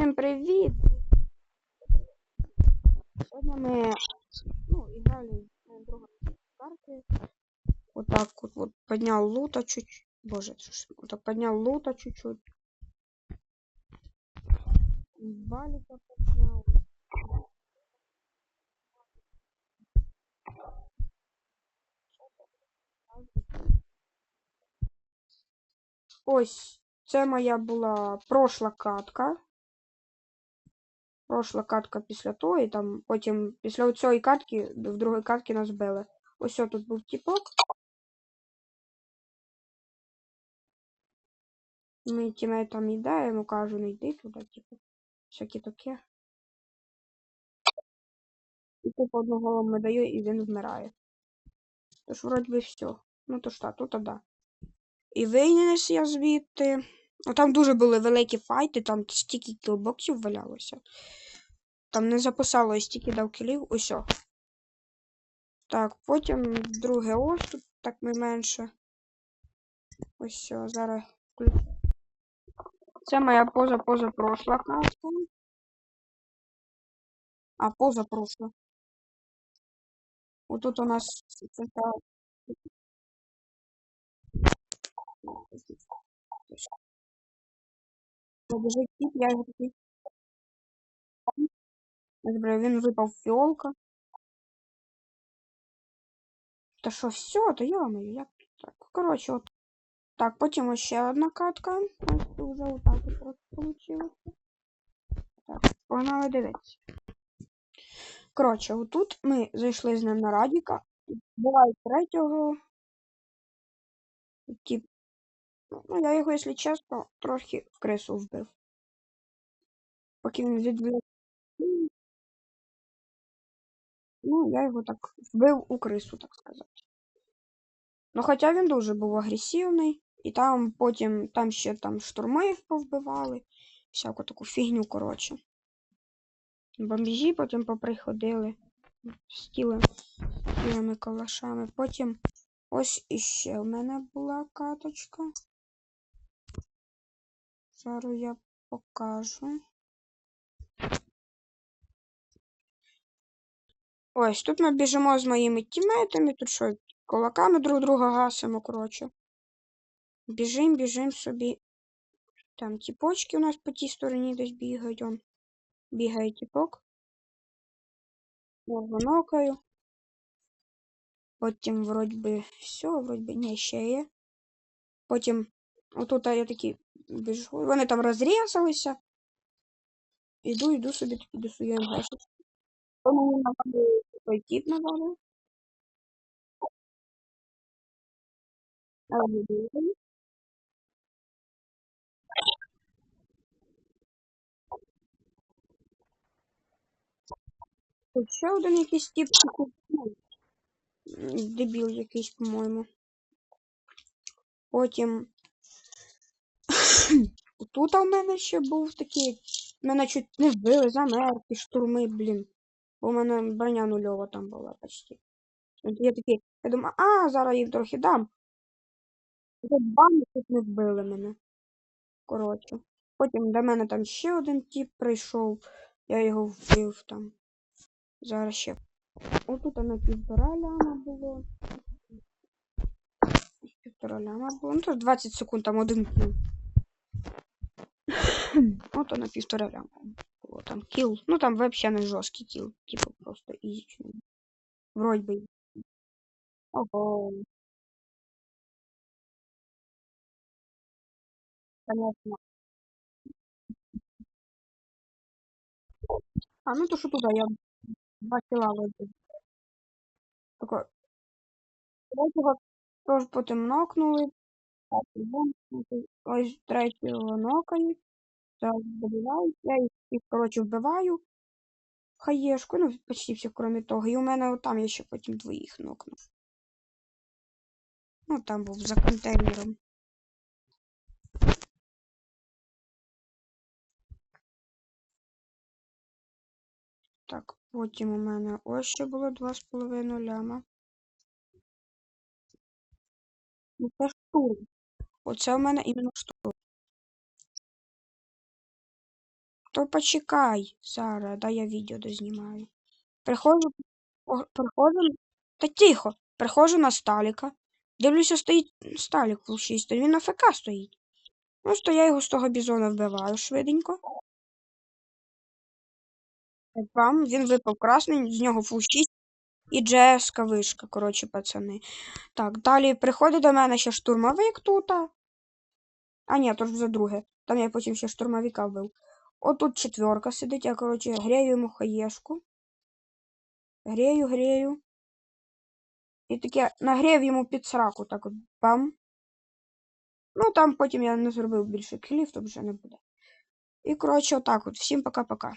Всім привіт! Сьогодні ми ну, играли на другой карте. Вот так вот, вот поднял лута чуть-чуть. Боже, вот так поднял лута чуть-чуть. Валика поднял. Ось, це моя була прошла катка. Прошла катка після і там потім після цієї катки в другій катці нас били. Ось тут був тіпок. Ми тімейтам йде, я кажу, не йди туди, типу. Всяке таке. І типу одного ми даю, і він вмирає. Тож вроді все. Ну то ж так, тут да. І вийнес я звідти. Ну там дуже були великі файти, там стільки кілбоксів валялося. Там не записало стільки дав кілів, усьо. Так, потім друге ось тут так ми менше. Ось зараз. Це моя поза поза прошла картка. А поза прошла. Отут у нас така. Побежить тип, я його такий. Він випав фіолка. Та що, все, то йомаю, як тут так? Коротше, от. Так, потім ще одна катка. Ось тут вже отак от просто вийшло. Так, погнали дивитися. Коротше, отут ми зайшли з ним на Радіка. Буває третього. Тип. Ну, я його, якщо чесно, трохи в крису вбив. Поки він відвлік. Ну, я його так вбив у крису, так сказати. Ну, хоча він дуже був агресивний, і там потім там ще там штурми повбивали, всяку таку фігню, коротше. Бомбіжі потім поприходили з тілими калашами. Потім ось іще в мене була каточка. Зараз я покажу. Ось тут ми біжимо з моїми тімейтами, тут що, кулаками друг друга гасимо, коротше. Біжим, біжим собі. Там тіпочки у нас по тій стороні десь бігають. Он. Бігає тіпок. Я. Потім, вроді все, вроді не, ще є. Потім, отут я такі біжу. Вони там розрізалися. Іду, іду собі до своєї МГшечки. То мені. Але не бігаю. Тут ще один якийсь тип. ну, Дебіл якийсь, по-моєму. Потім. Тут у мене ще був такий. Мене чуть не вбили, замерки, штурми, блін. Бо у мене броня нульова там була почти. Я такий, я думаю, а, зараз їх трохи дам. Бам, тут не вбили мене. Коротше. Потім до мене там ще один тип прийшов. Я його вбив там. Зараз ще. Отут на півтора ляма було. Півтора ляма було. Ну, тут 20 секунд, там один кіл. От на півтора ляма було там кіл. Ну там вообще не жорсткий кіл. Типу просто ізічний. Вроді би. Ого. Конечно. А, ну то що туди, я два кіла вибив. Тако. Третього теж потім нокнули. Так. Ось третього нокають. Зараз добивають. Я їх, їх, коротше, вбиваю. Хаєшку, ну, почти всіх, кроме того. І у мене там я ще потім двоїх нокнув. Ну, там був за контейнером. Так, потім у мене ось ще було 2,5 ляма. Ну, це штурм. Оце у мене іменно штурм. То почекай, Сара, дай я відео дознімаю. Приходжу, приходжу, та тихо, приходжу на Сталіка. Дивлюся, стоїть Сталік фул 6, він на ФК стоїть. Ну, то я його з того бізона вбиваю швиденько. Бам, він випав красний, з нього фул 6 і джеска вишка, коротше, пацани. Так, далі приходить до мене ще штурмовик тут. А ні, то ж вже друге. Там я потім ще штурмовика вбив. Отут четверка сидить, я, коротше, грею йому хаєшку. Грею, грею. І таке нагрів йому під сраку, так от бам. Ну, там потім я не зробив більше кілів, то вже не буде. І, коротше, отак от. Всім пока-пока.